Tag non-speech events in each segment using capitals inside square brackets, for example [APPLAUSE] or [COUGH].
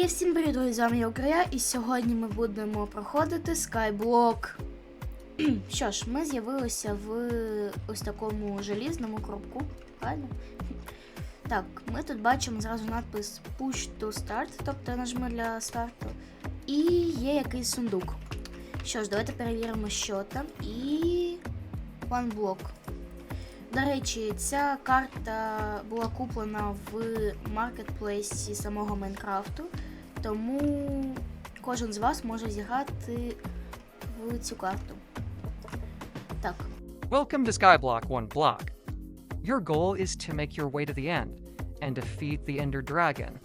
І всім привіт, друзі, з вами я Україна, і сьогодні ми будемо проходити Skyblock. [CLEARS THROAT] Що ж, ми з'явилися в ось такому желізному коробку. Правильно? [LAUGHS] Так, ми тут бачимо зразу надпис Push to Start, тобто нажми для старту. І є якийсь сундук. Що ж, давайте перевіримо, що там. І. One block. До речі, ця карта була куплена в маркетплейсі самого Майнкрафту, тому кожен з вас може зіграти в цю карту. Так, Welcome to Skyblock 1 Block. Your goal is to make your way to the end and defeat the Ender Dragon.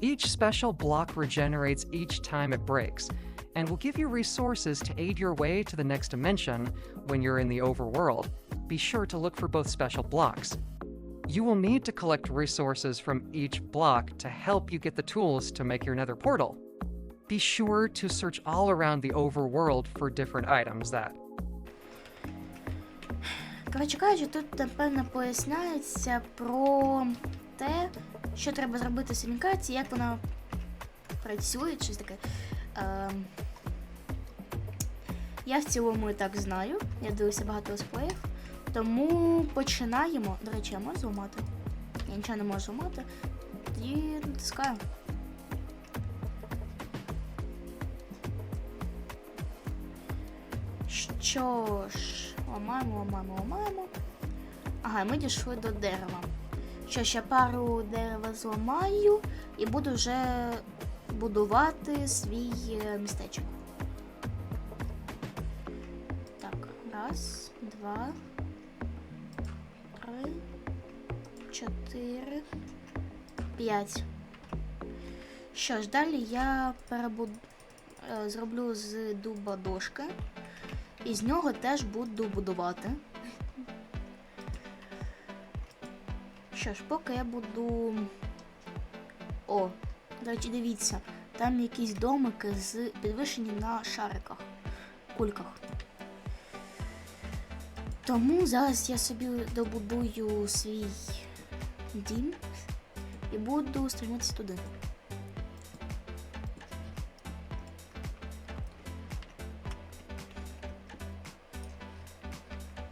Each special block regenerates each time it breaks and will give you resources to aid your way to the next dimension when you're in the overworld. Be sure to look for both special blocks. You will need to collect resources from each block to help you get the tools to make your nether portal. Be sure to search all around the overworld for different items that коротше кажучи, тут напевно поясняється про те, що треба зробити в самій карті, як вона працює, щось таке. Ем, Я в цілому і так знаю. Я дивився багато летсплеїв. Тому починаємо. До речі, я можу зламати? Я нічого не можу зламати. І натискаю. Що ж, ламаємо, ламаємо, ламаємо. Ага, ми дійшли до дерева. Що я пару дерева зламаю і буду вже будувати свій е, містечок. Так, раз, два, три, чотири, п'ять. Що ж, далі я перебуд... е, зроблю з дуба дошки. І з нього теж буду будувати. Що ж, поки я буду. О, до речі, дивіться, там якісь домики з підвищені на шариках, кульках. Тому зараз я собі добудую свій дім і буду стремитися туди.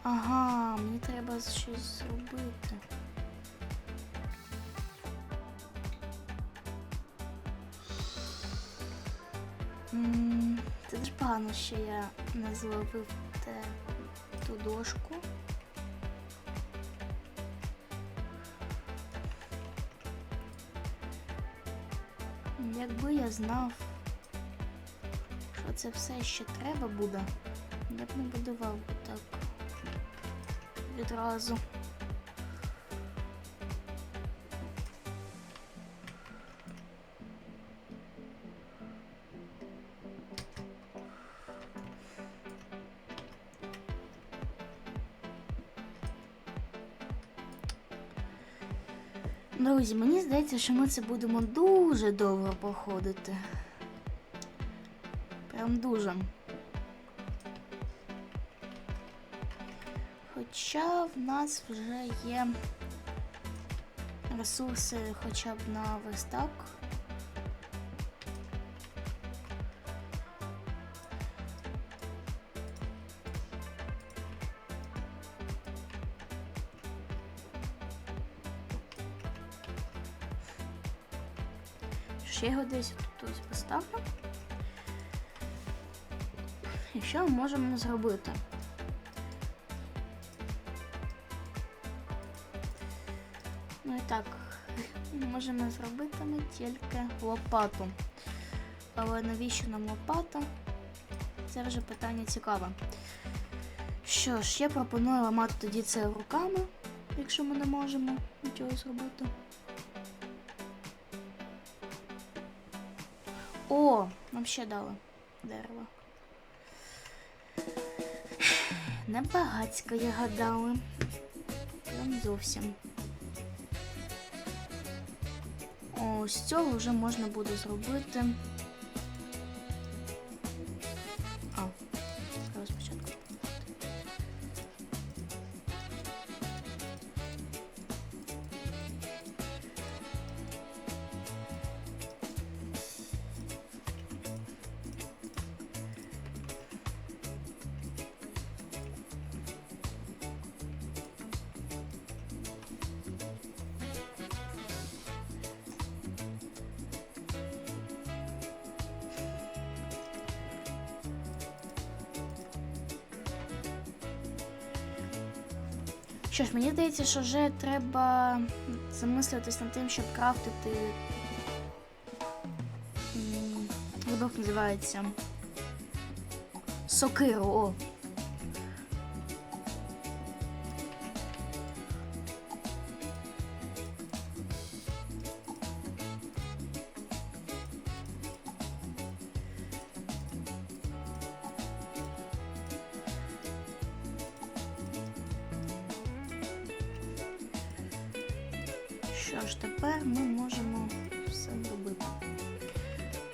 Ага, мені треба щось зробити. Це дуже погано, що я не зловив те, дошку. Якби я знав, що це все ще треба буде, я б не будував так відразу. Друзі, мені здається, що ми це будемо дуже довго проходити. Прям дуже. Хоча в нас вже є ресурси хоча б на верстак. Десь тут поставлю. І що ми можемо зробити? Ну і так, можемо зробити ми тільки лопату. Але навіщо нам лопата? Це вже питання цікаве. Що ж, я пропоную ламати тоді це руками, якщо ми не можемо нічого зробити. О, нам ще дали дерево. Небагацько я гадала. Прям зовсім. О, з цього вже можна буде зробити. Що ж, мені здається, що вже треба замислюватись над тим, щоб крафтити. Забув, називається. Сокиру, о. Що ж, тепер ми можемо все робити.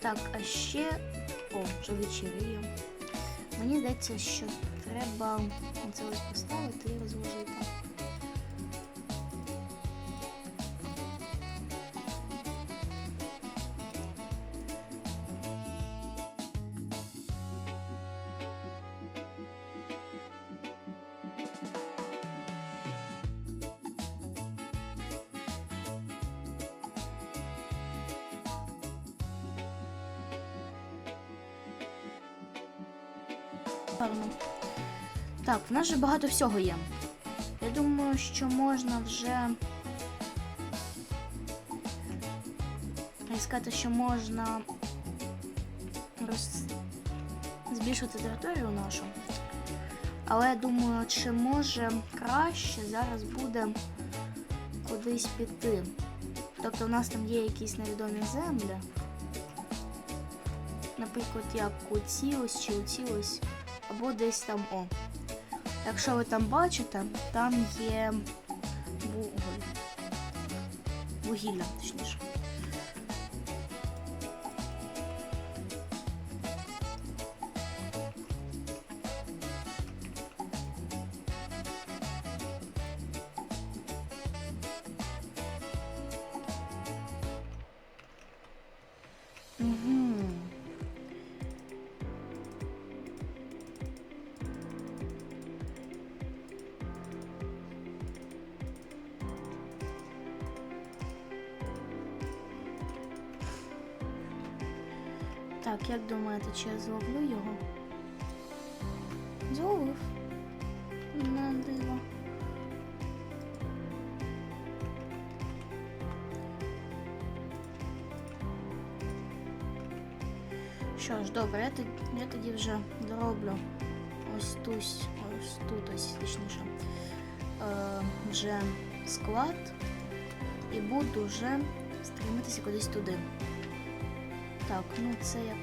Так, а ще. О, вже вечеріє. Мені здається, що треба це ось поставити і розложити. Гарно. Так, в нас же багато всього є. Я думаю, що можна вже. сказати, що можна роз... збільшити територію нашу. Але я думаю, чи може краще зараз буде кудись піти. Тобто в нас там є якісь невідомі землі. Наприклад, як у ці чи у ці або десь там о. Якщо ви там бачите, там є вуголь. Вугілля, точніше. Угу. Як думаєте, чи я зловлю його? Зловив. На диво. Що ж, добре, я тоді, вже дороблю ось тут, ось тут, ось точніше, е, вже склад і буду вже стриматися кудись туди. Так, ну це я.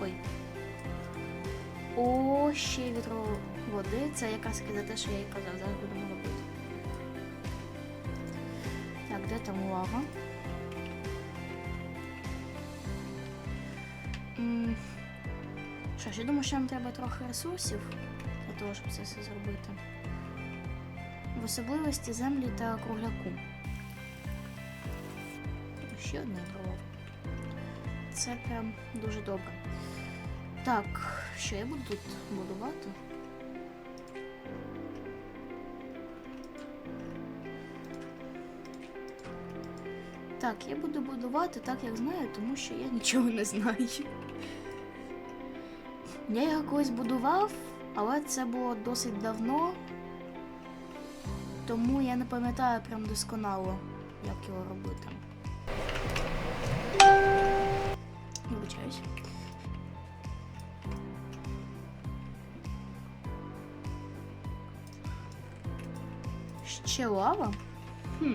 Ой. О, ще вітро води. Це якраз за те, що я і казав, зараз будемо робити. Так, де там лава? Що ж, я думаю, що нам треба трохи ресурсів для того, щоб це все зробити. В особливості землі та кругляку. Ще одне дрова. Це прям дуже добре. Так, що я буду тут будувати? Так, я буду будувати так, як знаю, тому що я нічого не знаю. Я його колись будував, але це було досить давно. Тому я не пам'ятаю прям досконало, як його робити. Вибачаюсь. Ще лава? Хм.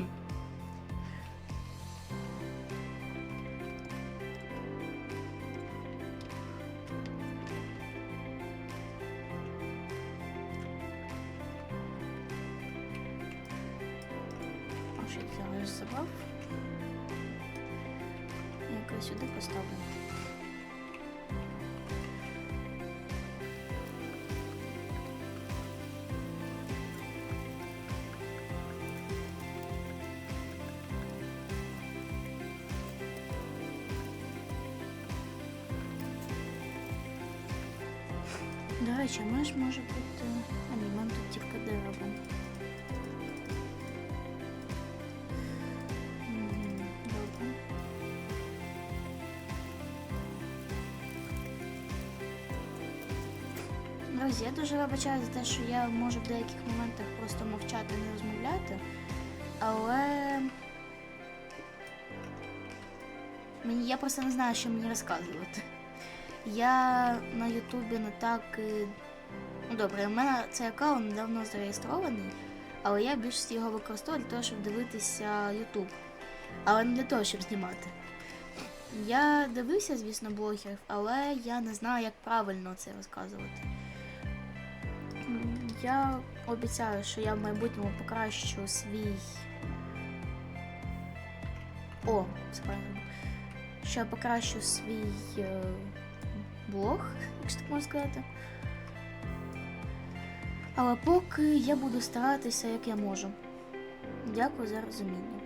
Що я зараз забрав? Сюди поставлю. До речі, ми ж може бути тут тільки дерево. Дуже вибачаю за те, що я можу в деяких моментах просто мовчати, не розмовляти, але мені я просто не знаю, що мені розказувати. Я на Ютубі не так. Ну добре, у мене цей аккаунт давно зареєстрований, але я більшість його використовую для того, щоб дивитися Ютуб. Але не для того, щоб знімати. Я дивився, звісно, блогерів, але я не знаю, як правильно це розказувати. Я обіцяю, що я в майбутньому покращу свій. О, правильно. Що я покращу свій е, блог, якщо так можна сказати. Але поки я буду старатися, як я можу. Дякую за розуміння.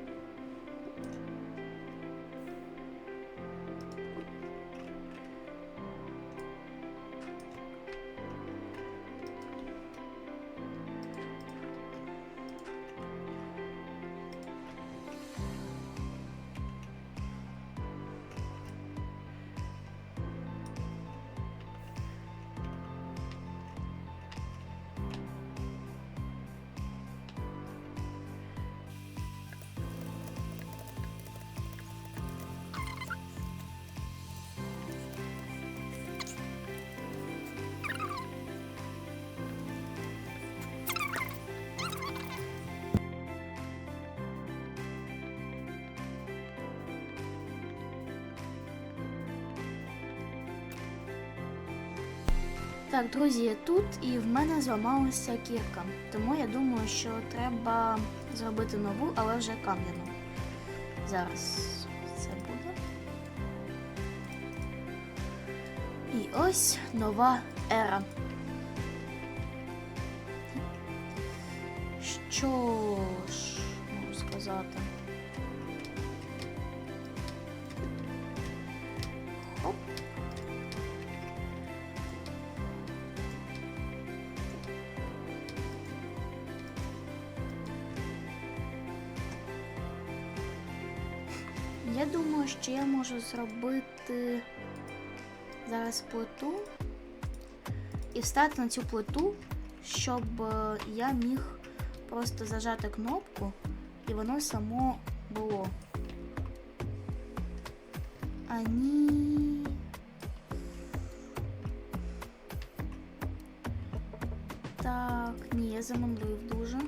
Так, друзі, я тут і в мене зламалася кірка. Тому я думаю, що треба зробити нову, але вже кам'яну. Зараз це буде. І ось нова ера. Що ж можу сказати? Я думаю, що я можу зробити зараз плиту і встати на цю плиту, щоб е, я міг просто зажати кнопку і воно само було. А ні. Так, ні, я замандрив дуже.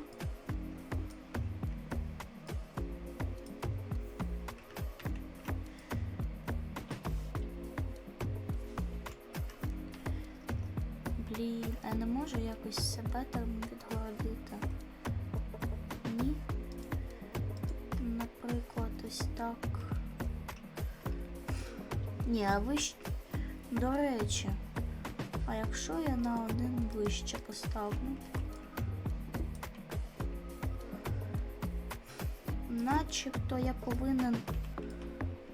А вище. До речі, а якщо я на один вище поставлю? Начебто я повинен.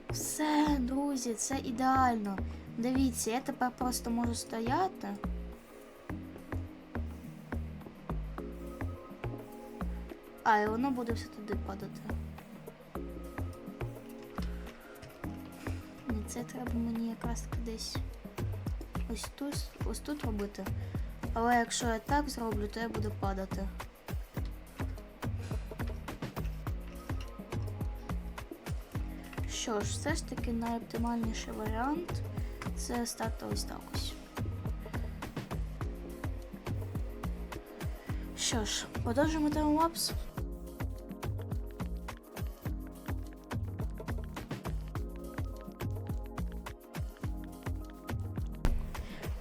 Все, друзі, це ідеально. Дивіться, я тепер просто можу стояти. А, і воно буде все туди падати. Це треба мені якраз таки десь ось тут, ось тут робити. Але якщо я так зроблю, то я буду падати. Що ж, все ж таки найоптимальніший варіант це стати ось так ось. Що ж, продовжимо таймлапс.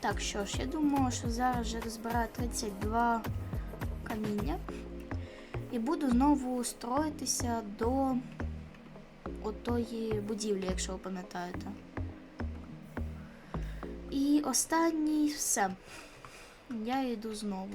Так, що ж, я думаю, що зараз вже розбираю 32 каміння. І буду знову строїтися до отої будівлі, якщо ви пам'ятаєте. І останній все. Я йду знову.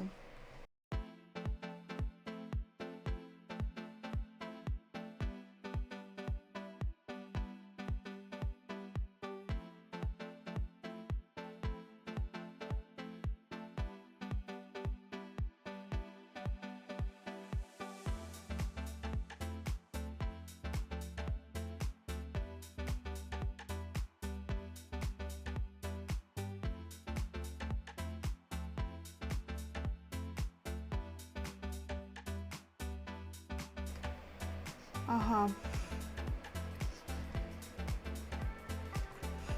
Ага.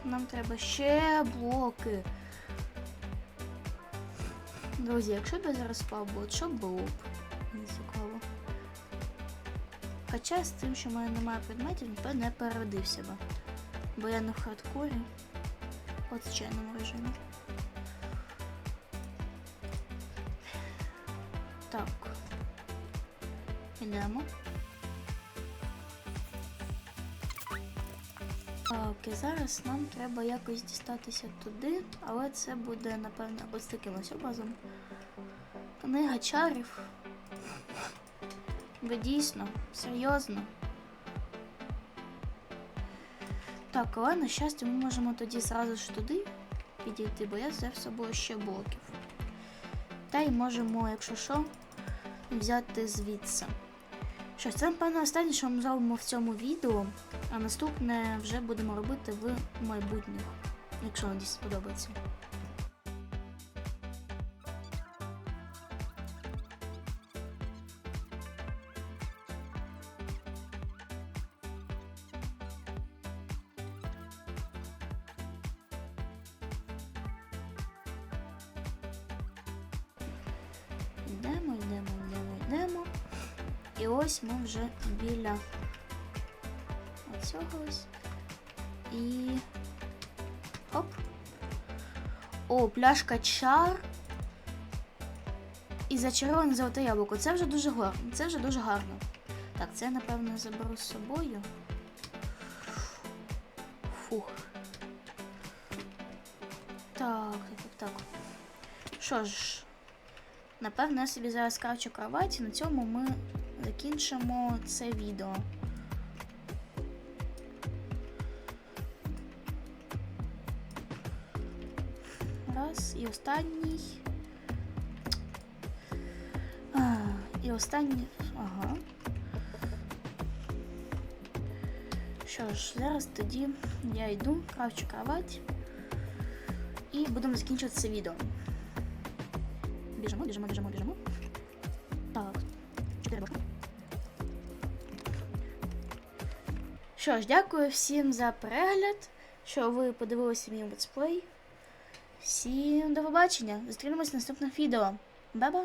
Нам треба ще блоки. Друзі, якщо б я зараз спав бот, що було б? Мені цікаво. Хоча з тим, що в мене немає предметів, ніхто не переродився би. Бо я не в хардкорі. От в звичайному режимі. Так. Ідемо. І зараз нам треба якось дістатися туди, але це буде, напевно, ось таким ось образом. Книга чарів. Ви дійсно, серйозно. Так, але на щастя, ми можемо тоді зразу ж туди підійти, бо я взяв з собою ще блоків. Та й можемо, якщо що, взяти звідси. Що ж, це, напевно, останнє, що ми зробимо в цьому відео, а наступне вже будемо робити в майбутніх, якщо вам дійсно сподобається. І. Оп. О, пляшка чар. І зачароване золоте яблуко. Це вже дуже гарно. Це вже дуже гарно. Так, це напевно, заберу з собою. Фух. Так, так, так. Що ж, напевно, я собі зараз кравчу кровать, і на цьому ми закінчимо це відео. Раз, і останній. І останній. Ага. Що ж, зараз тоді я йду, кравчу кровать. І будемо закінчувати це відео. Біжимо, біжимо, біжимо, біжимо. Так. Чотири бошки. Що ж, дякую всім за перегляд, що ви подивилися мій летсплей. Всім до побачення. Зустрінемось в наступних відео. Ба-ба!